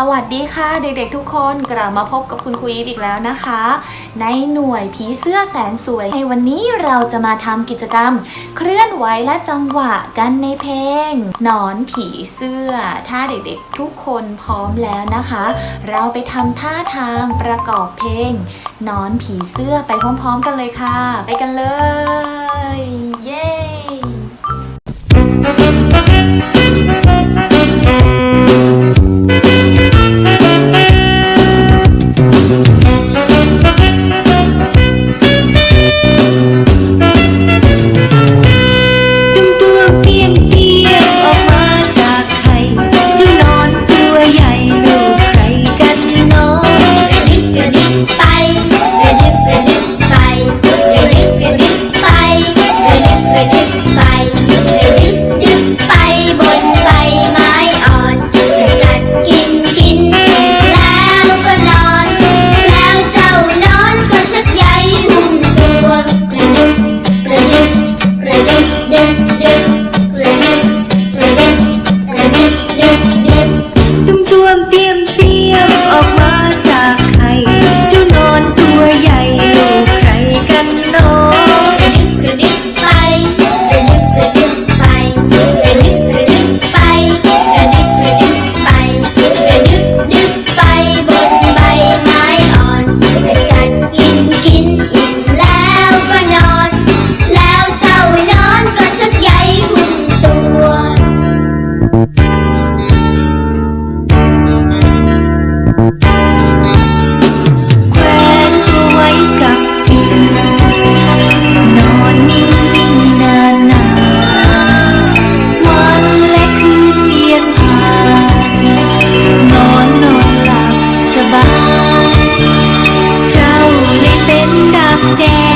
สวัสดีค่ะเด็กๆทุกคนกลับมาพบกับคุณครูอีฟอีกแล้วนะคะ ในหน่วยผีเสื้อแสนสวย ในวันนี้เราจะมาทำกิจกรรม เคลื่อนไหวและจังหวะกันในเพลงหนอนผีเสื้อ ถ้าเด็กๆทุกคนพร้อมแล้วนะคะ เราไปทำท่าทางประกอบเพลงหนอนผีเสื้อไปพร้อมๆกันเลยค่ะ ไปกันเลย で